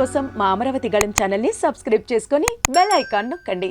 కోసం మా అమరావతి గళం ఛానల్ని సబ్స్క్రైబ్ చేసుకొని బెల్ ఐకాన్ నొక్కండి.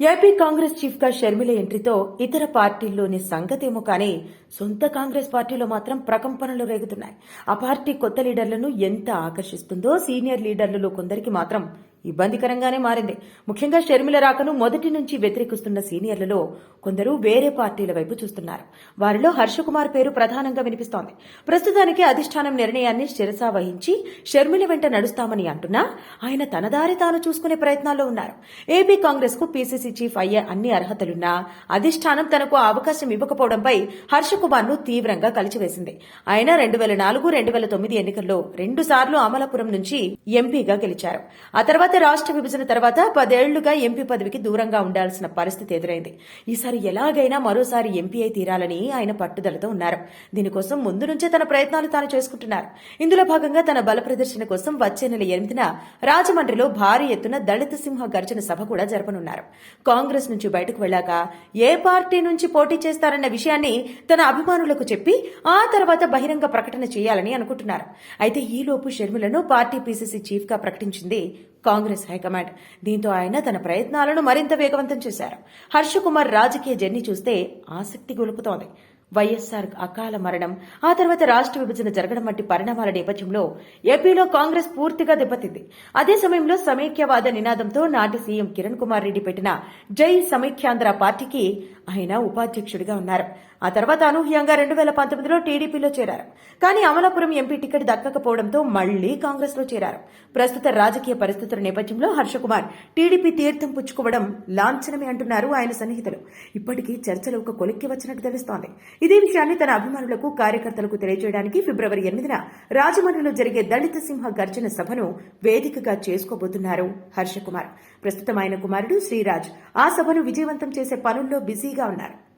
ఏపీ కాంగ్రెస్ చీఫ్గా షర్మిల ఎంట్రీతో ఇతర పార్టీల్లోని సంగతేమో కానీ సొంత కాంగ్రెస్ పార్టీలో మాత్రం ప్రకంపనలు రేగుతున్నాయి. ఆ పార్టీ కొత్త లీడర్లను ఎంత ఆకర్షిస్తుందో సీనియర్ లీడర్లలో కొందరికి మాత్రం ఇబ్బందికరంగానే మారింది. ముఖ్యంగా షర్మిల రాకను మొదటి నుంచి వ్యతిరేకిస్తున్న సీనియర్లలో కొందరు వేరే పార్టీల వైపు చూస్తున్నారు. వారిలో హర్షకుమార్ పేరు ప్రధానంగా వినిపిస్తోంది. ప్రస్తుతానికి అధిష్టానం నిర్ణయాన్ని శిరసా వహించి షర్మిల వెంట నడుస్తామని అంటున్నా ఆయన తనదారి తాను చూసుకునే ప్రయత్నాల్లో ఉన్నారు. ఏపీ కాంగ్రెస్కు పీసీసీ చీఫ్ అయ్యే అన్ని అర్హతలున్నా అధిష్టానం తనకు అవకాశం ఇవ్వకపోవడంపై హర్షకుమార్ను తీవ్రంగా కలిచివేసింది. ఆయన రెండు వేల నాలుగు రెండు వేల తొమ్మిది ఎన్నికల్లో రెండు సార్లు అమలాపురం నుంచి ఎంపీగా గెలిచారు. ఆ తర్వాత రాష్ట్ర విభజన తర్వాత పదేళ్ళుగా ఎంపీ పదవికి దూరంగా ఉండాల్సిన పరిస్థితి ఎదురైంది. ఈసారి ఎలాగైనా మరోసారి ఎంపీ అయి తీరాలని ఆయన పట్టుదలతో ఉన్నారు. దీనికోసం ముందు నుంచే తన ప్రయత్నాలు తాను చేసుకుంటున్నారు. ఇందులో భాగంగా తన బల ప్రదర్శన కోసం వచ్చే నెల ఎనిమిదిన రాజమండ్రిలో భారీ ఎత్తున దళిత సింహ గర్జన సభ కూడా జరపనున్నారు. కాంగ్రెస్ నుంచి బయటకు వెళ్ళాక ఏ పార్టీ నుంచి పోటీ చేస్తారన్న విషయాన్ని తన అభిమానులకు చెప్పి ఆ తర్వాత బహిరంగ ప్రకటన చేయాలని అనుకుంటున్నారు. అయితే ఈలోపు షర్మిలను పార్టీ పీసీసీ చీఫ్గా ప్రకటించింది కాంగ్రెస్ హైకమాండ్. దీంతో ఆయన తన ప్రయత్నాలను మరింత వేగవంతం చేశారు. హర్షకుమార్ రాజకీయ జర్నీ చూస్తే ఆసక్తి గొలుపుతోంది. వైఎస్సార్ అకాల మరణం ఆ తర్వాత రాష్ట్ర విభజన జరగడం వంటి పరిణామాల నేపథ్యంలో ఏపీలో కాంగ్రెస్ పూర్తిగా దెబ్బతింది. అదే సమయంలో సమైక్యవాద నినాదంతో నాటి సీఎం కిరణ్ కుమార్ రెడ్డి పెట్టిన జై సమైక్యాంధ్ర పార్టీకి ఆయన ఉపాధ్యక్షుడిగా ఉన్నారు. ఆ తర్వాత అనూహ్యంగా రెండు వేల పంతొమ్మిదిలో టీడీపీలో చేరారు. కానీ అమలాపురం ఎంపీ టికెట్ దక్కకపోవడంతో మళ్ళీ కాంగ్రెస్లో చేరారు. ప్రస్తుత రాజకీయ పరిస్థితుల నేపథ్యంలో హర్షకుమార్ టీడీపీ తీర్థం పుచ్చుకోవడం లాంఛనమే అంటున్నారు ఆయన సన్నిహితులు. ఇప్పటికీ చర్చలు ఒక కొలిక్కి వచ్చినట్టు తెలుస్తోంది. ఇదే విషయాన్ని తన అభిమానులకు కార్యకర్తలకు తెలియజేయడానికి ఫిబ్రవరి ఎనిమిదిన రాజమండ్రిలో జరిగే దళిత సింహ గర్జన సభను వేదికగా చేసుకోబోతున్నారు హర్షకుమార్. ప్రస్తుతం ఆయన కుమారుడు శ్రీరాజ్. ఆ సభను విజయవంతం చేసే పనుల్లో బిజీగా ఉన్నారు